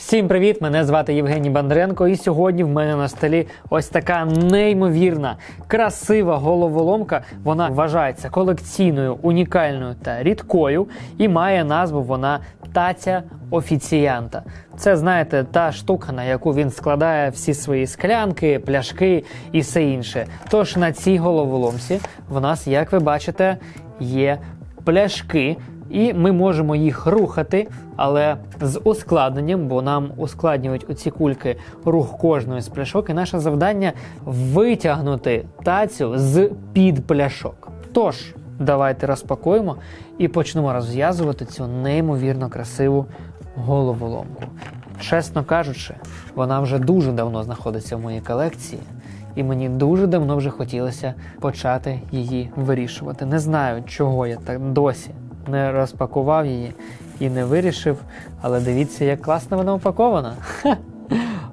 Всім привіт! Мене звати Євгеній Бондаренко, і сьогодні в мене на столі ось така неймовірна, красива головоломка. Вона вважається колекційною, унікальною та рідкою, і має назву вона таця офіціянта. Це знаєте, та штука, на яку він складає всі свої склянки, пляшки і все інше. Тож на цій головоломці в нас, як ви бачите, є пляшки. І ми можемо їх рухати, але з ускладненням, бо нам ускладнюють оці кульки рух кожної з пляшок. І наше завдання витягнути тацю з під пляшок. Тож, давайте розпакуємо і почнемо розв'язувати цю неймовірно красиву головоломку. Чесно кажучи, вона вже дуже давно знаходиться в моїй колекції. І мені дуже давно вже хотілося почати її вирішувати. Не знаю, чого я так досі не розпакував її і не вирішив. Але дивіться, як класно вона упакована.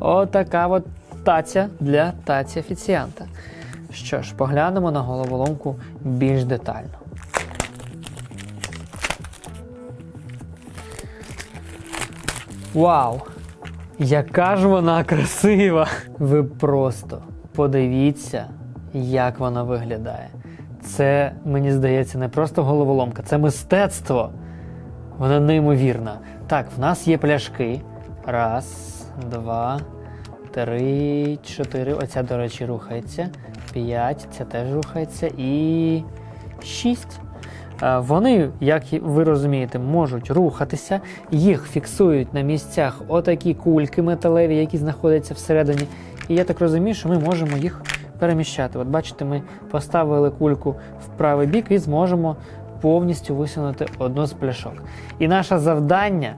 Отака от таця для таці офіціанта. Що ж, поглянемо на головоломку більш детально. Вау! Яка ж вона красива! Ви просто подивіться, як вона виглядає. Це, мені здається, не просто головоломка, це мистецтво. Вона неймовірна. Так, в нас є пляшки. Раз, два, три, чотири. Оця, до речі, рухається. П'ять, ця теж рухається. І шість. Е, Вони, як ви розумієте, можуть рухатися, їх фіксують на місцях отакі кульки металеві, які знаходяться всередині. І я так розумію, що ми можемо їх переміщати. От бачите, ми поставили кульку в правий бік і зможемо повністю висунути одну з пляшок. І наше завдання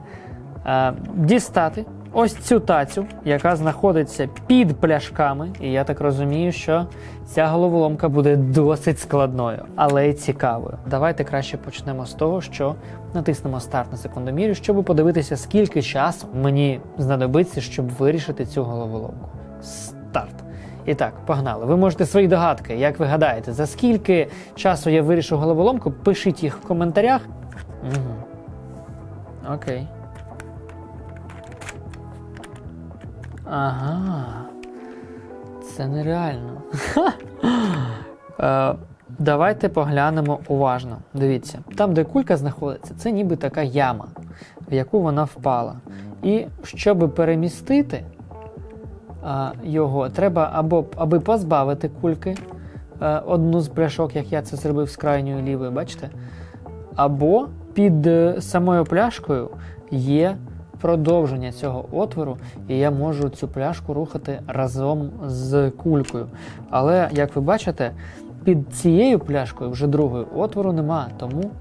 е, дістати ось цю тацю, яка знаходиться під пляшками. І я так розумію, що ця головоломка буде досить складною, але й цікавою. Давайте краще почнемо з того, що натиснемо старт на секундомірі, щоб подивитися, скільки часу мені знадобиться, щоб вирішити цю головоломку. Старт. І так, погнали. Ви можете свої догадки, як ви гадаєте, за скільки часу я вирішу головоломку, пишіть їх в коментарях. Угу. Окей. Ага. Це нереально. Е, Давайте поглянемо уважно. Дивіться, там, де кулька знаходиться, це ніби така яма, в яку вона впала. І щоб перемістити його, треба або аби позбавити кульки е, одну з пляшок, як я це зробив з крайньої лівої, бачите? Або під е, самою пляшкою є продовження цього отвору, і я можу цю пляшку рухати разом з кулькою. Але, як ви бачите, під цією пляшкою вже другою отвору нема, тому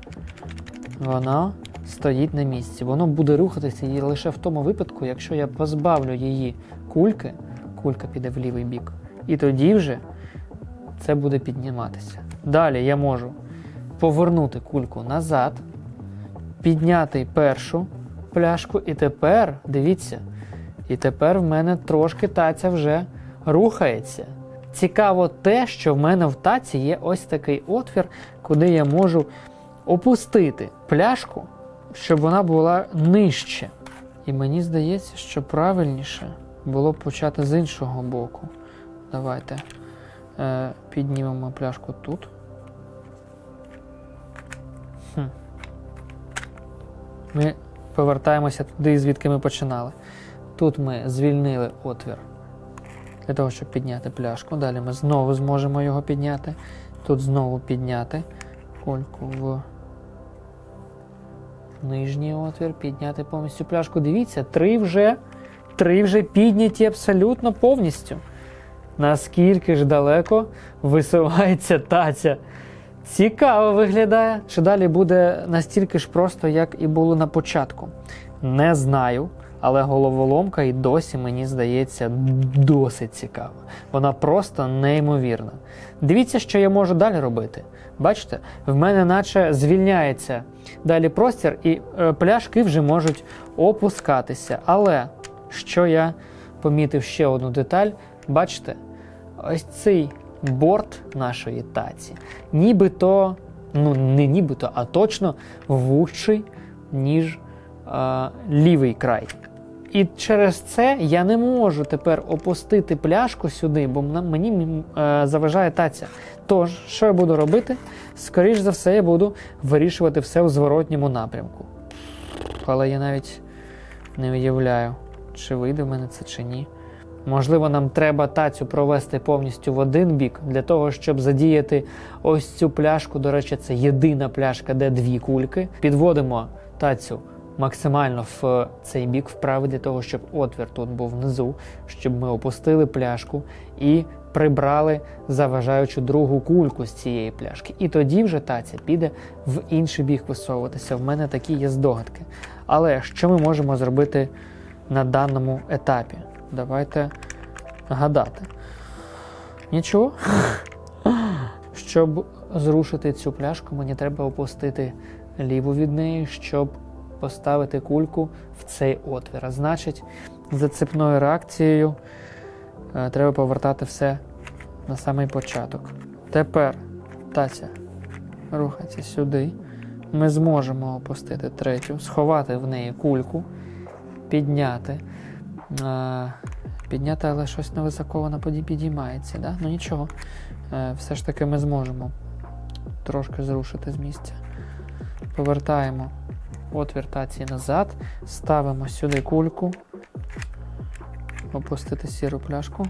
вона стоїть на місці. Воно буде рухатися лише в тому випадку, якщо я позбавлю її кульки, кулька піде в лівий бік, і тоді вже це буде підніматися. Далі я можу повернути кульку назад, підняти першу пляшку, і тепер, дивіться, і тепер в мене трошки таця вже рухається. Цікаво те, що в мене в таці є ось такий отвір, куди я можу опустити пляшку, щоб вона була нижче. І мені здається, що правильніше було б почати з іншого боку. Давайте е, піднімемо пляшку тут. Хм. Ми повертаємося туди, звідки ми починали. Тут ми звільнили отвір для того, щоб підняти пляшку. Далі ми знову зможемо його підняти. Тут знову підняти кульку в нижній отвір, підняти повністю пляшку. Дивіться, три вже, три вже підняті абсолютно повністю. Наскільки ж далеко висувається таця? Цікаво виглядає. Чи далі буде настільки ж просто, як і було на початку? Не знаю, але головоломка і досі мені здається досить цікава. Вона просто неймовірна. Дивіться, що я можу далі робити. Бачите, в мене наче звільняється далі простір, і е, пляшки вже можуть опускатися. Але що я помітив ще одну деталь, бачите, ось цей борт нашої таці, нібито, ну не нібито, а точно вужчий, ніж е, лівий край. І через це я не можу тепер опустити пляшку сюди, бо мені е, заважає таця. Тож, що я буду робити? Скоріш за все, я буду вирішувати все у зворотньому напрямку. Але я навіть не уявляю, чи вийде в мене це чи ні. Можливо, нам треба тацю провести повністю в один бік для того, щоб задіяти ось цю пляшку. До речі, це єдина пляшка, де дві кульки. Підводимо тацю максимально в цей бік вправо для того, щоб отвір тут був внизу, щоб ми опустили пляшку і прибрали заважаючу другу кульку з цієї пляшки. І тоді вже таця піде в інший бік висовуватися. В мене такі є здогадки. Але що ми можемо зробити на даному етапі? Давайте гадати. Нічого. Щоб зрушити цю пляшку, мені треба опустити ліву від неї, щоб поставити кульку в цей отвір. А значить, за цепною реакцією е, треба повертати все на самий початок. Тепер таця рухається сюди. Ми зможемо опустити третю, сховати в неї кульку, підняти. Підняти, але щось невисоко поді- підіймається. Да? Ну нічого. Е, Все ж таки ми зможемо трошки зрушити з місця. Повертаємо отвір тації назад, ставимо сюди кульку, опустити сіру пляшку,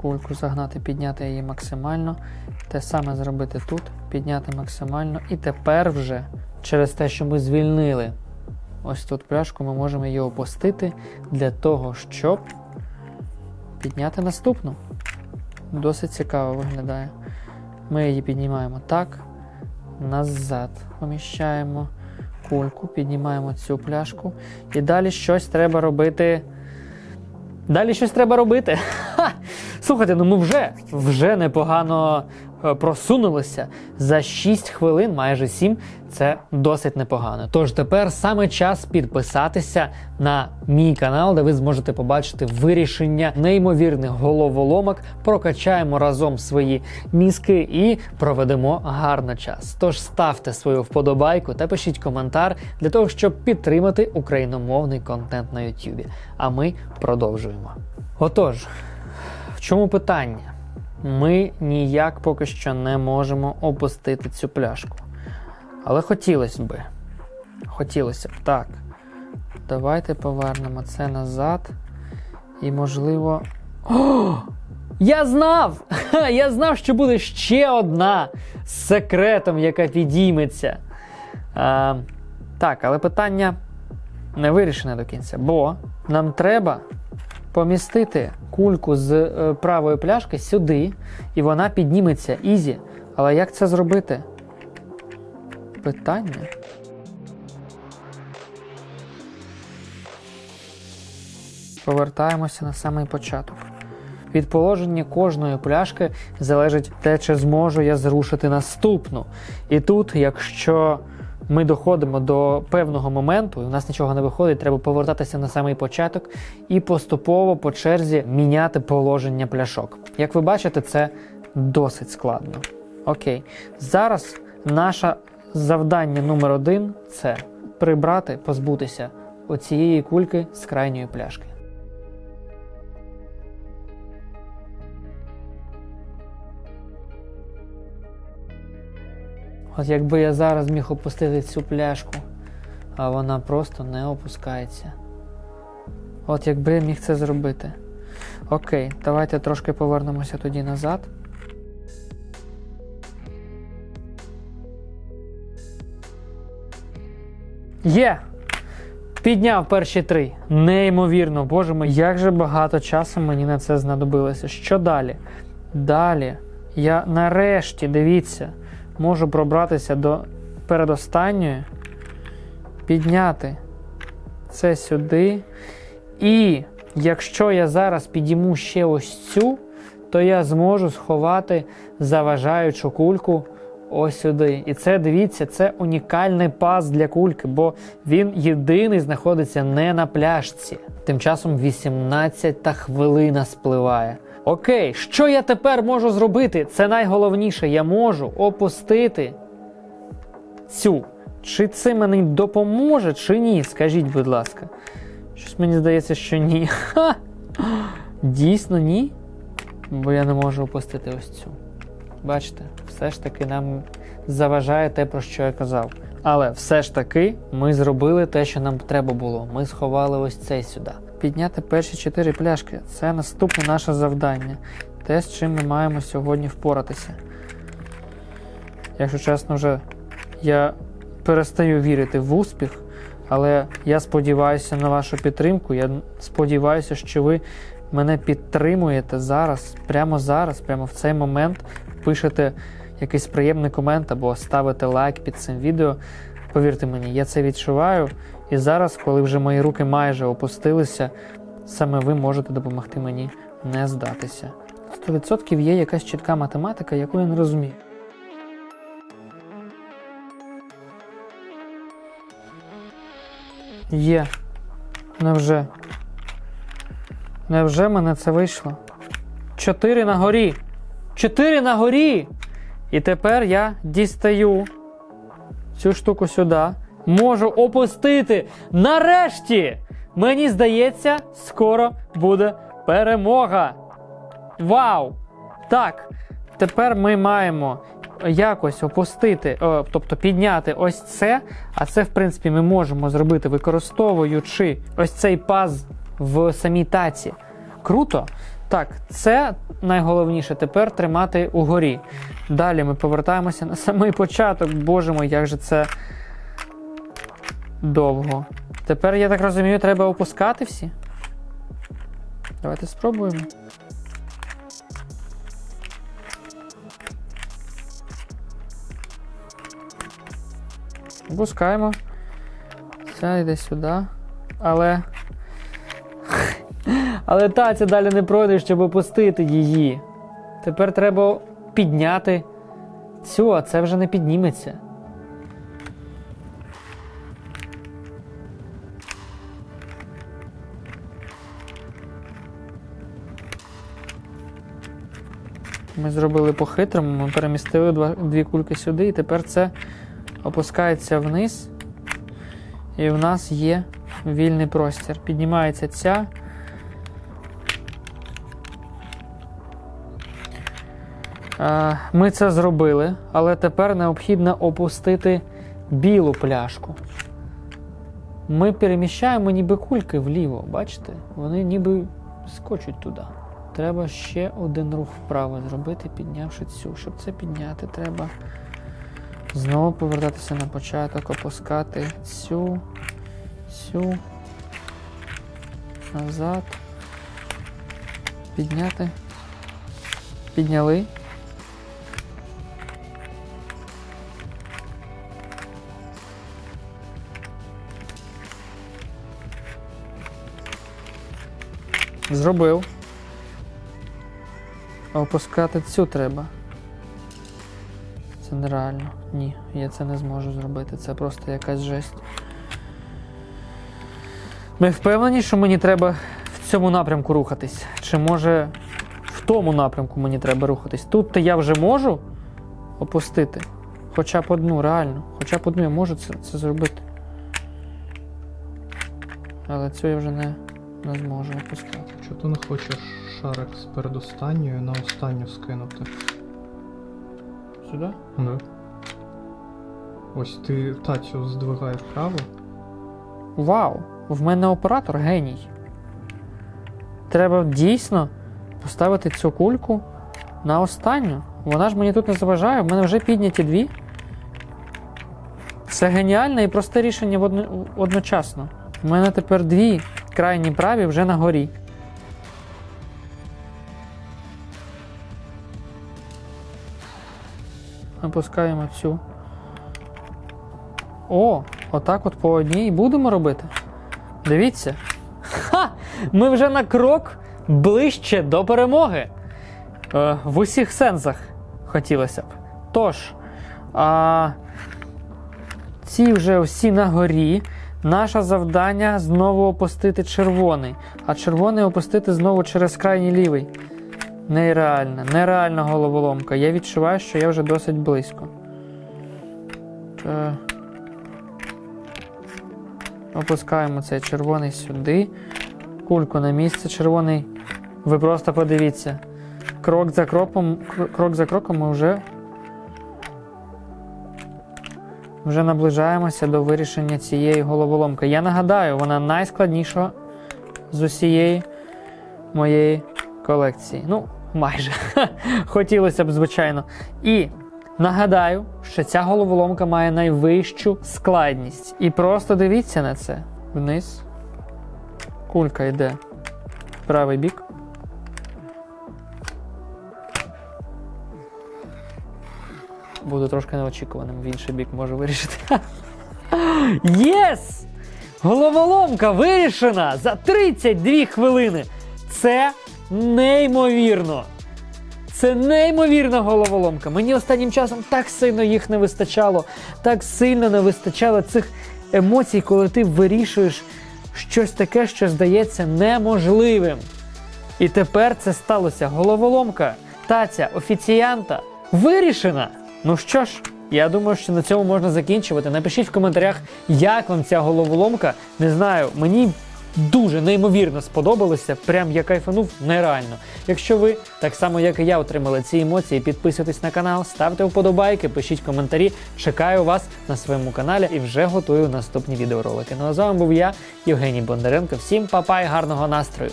кульку загнати, підняти її максимально. Те саме зробити тут, підняти максимально. І тепер вже через те, що ми звільнили ось тут пляшку, ми можемо її опустити для того, щоб підняти наступну. Досить цікаво виглядає. Ми її піднімаємо так, назад поміщаємо кульку, піднімаємо цю пляшку. І далі щось треба робити. Далі щось треба робити. Ха! Слухайте, ну ми вже, вже непогано просунулися. За 6 хвилин, майже 7, це досить непогано. Тож тепер саме час підписатися на мій канал, де ви зможете побачити вирішення неймовірних головоломок, прокачаємо разом свої мізки і проведемо гарно час. Тож ставте свою вподобайку та пишіть коментар для того, щоб підтримати україномовний контент на YouTube. А ми продовжуємо. Отож, в чому питання? Ми ніяк поки що не можемо опустити цю пляшку. Але хотілося би. Хотілося б, так. Давайте повернемо це назад. І, можливо. О! Я знав! Я знав, що буде ще одна з секретом, яка підійметься. А, так, але питання не вирішене до кінця, бо нам треба помістити кульку з е, правої пляшки сюди, і вона підніметься ізі. Але як це зробити? Питання. Повертаємося на самий початок. Від положення кожної пляшки залежить те, чи зможу я зрушити наступну. І тут, якщо ми доходимо до певного моменту, в нас нічого не виходить, треба повертатися на самий початок і поступово по черзі міняти положення пляшок. Як ви бачите, це досить складно. Окей, зараз наше завдання номер один це прибрати, позбутися оцієї кульки з крайньої пляшки. От якби я зараз міг опустити цю пляшку, а вона просто не опускається. От якби я міг це зробити. Окей, давайте трошки повернемося тоді назад. Є! Підняв перші три. Неймовірно, боже мій, як же багато часу мені на це знадобилося. Що далі? Далі я нарешті, дивіться, можу пробратися до передостанньої, підняти це сюди. І якщо я зараз підійму ще ось цю, то я зможу сховати заважаючу кульку ось сюди. І це дивіться, це унікальний пас для кульки, бо він єдиний знаходиться не на пляшці. Тим часом 18 та хвилина спливає. Окей, що я тепер можу зробити? Це найголовніше. Я можу опустити цю. Чи це мені допоможе, чи ні? Скажіть, будь ласка. Щось мені здається, що ні. Ха! Дійсно, ні. Бо я не можу опустити ось цю. Бачите, все ж таки нам заважає те, про що я казав. Але все ж таки ми зробили те, що нам треба було. Ми сховали ось цей сюди. Підняти перші чотири пляшки це наступне наше завдання. Те, з чим ми маємо сьогодні впоратися. Якщо чесно, вже я перестаю вірити в успіх, але я сподіваюся на вашу підтримку. Я сподіваюся, що ви мене підтримуєте зараз, прямо зараз, прямо в цей момент. Пишете якийсь приємний комент або ставите лайк під цим відео. Повірте мені, я це відчуваю. І зараз, коли вже мої руки майже опустилися, саме ви можете допомогти мені не здатися. 100% є якась чітка математика, яку я не розумію. Є. Невже? Невже мене це вийшло? Чотири на горі. Чотири на горі. І тепер я дістаю цю штуку сюди. Можу опустити. Нарешті! Мені здається, скоро буде перемога. Вау! Так, тепер ми маємо якось опустити, о, тобто підняти ось це. А це, в принципі, ми можемо зробити, використовуючи ось цей паз в самій таці. Круто. Так, це найголовніше тепер тримати угорі. Далі ми повертаємося на самий початок. Боже мой, як же це довго. Тепер, я так розумію, треба опускати всі. Давайте спробуємо. Опускаємо. Це йде сюди. Але. Але таця далі не пройде, щоб опустити її. Тепер треба підняти цю, а це вже не підніметься. Ми зробили по-хитрому, ми перемістили два, дві кульки сюди, і тепер це опускається вниз. І в нас є вільний простір. Піднімається ця. Ми це зробили, але тепер необхідно опустити білу пляшку. Ми переміщаємо ніби кульки вліво, бачите? Вони ніби скочуть туди. Треба ще один рух вправо зробити, піднявши цю. Щоб це підняти, треба знову повертатися на початок, опускати цю, цю, назад, підняти. Підняли. Зробив. А опускати цю треба. Це нереально. Ні, я це не зможу зробити. Це просто якась жесть. Ми впевнені, що мені треба в цьому напрямку рухатись. Чи може в тому напрямку мені треба рухатись? Тут то я вже можу опустити. Хоча б одну, реально. Хоча б одну я можу це, це зробити. Але цю я вже не, не зможу опускати. Чого ти не хочеш шарик з передостанньої на останню скинути? Сюди? Ну. Ось ти тацю здвигай вправо. Вау! В мене оператор геній. Треба дійсно поставити цю кульку на останню. Вона ж мені тут не заважає, в мене вже підняті дві. Це геніальне і просте рішення одночасно. У мене тепер дві крайні праві вже на горі. Опускаємо цю. О, отак от по одній будемо робити. Дивіться. Ха! Ми вже на крок ближче до перемоги. Е, в усіх сенсах хотілося б. Тож, а, ці вже всі на горі. Наше завдання знову опустити червоний, а червоний опустити знову через крайній лівий. Нереальна, нереальна головоломка. Я відчуваю, що я вже досить близько. Е, Опускаємо цей червоний сюди. Кульку на місце. Червоний. Ви просто подивіться. Крок за кроком, крок за кроком ми вже. Вже наближаємося до вирішення цієї головоломки. Я нагадаю, вона найскладніша з усієї моєї колекції. Ну, майже. Хотілося б, звичайно. І нагадаю, що ця головоломка має найвищу складність. І просто дивіться на це. Вниз. Кулька йде в правий бік. Буду трошки неочікуваним, в інший бік можу вирішити. Єс! Головоломка вирішена за 32 хвилини. Це неймовірно. Це неймовірна головоломка. Мені останнім часом так сильно їх не вистачало, так сильно не вистачало цих емоцій, коли ти вирішуєш щось таке, що здається неможливим. І тепер це сталося. Головоломка, таця, офіціянта вирішена. Ну що ж, я думаю, що на цьому можна закінчувати. Напишіть в коментарях, як вам ця головоломка. Не знаю, мені дуже неймовірно сподобалося. Прям я кайфанув нереально. Якщо ви так само, як і я, отримали ці емоції, підписуйтесь на канал, ставте вподобайки, пишіть коментарі. Чекаю вас на своєму каналі і вже готую наступні відеоролики. Ну а з вами був я, Євгеній Бондаренко. Всім па-па і гарного настрою!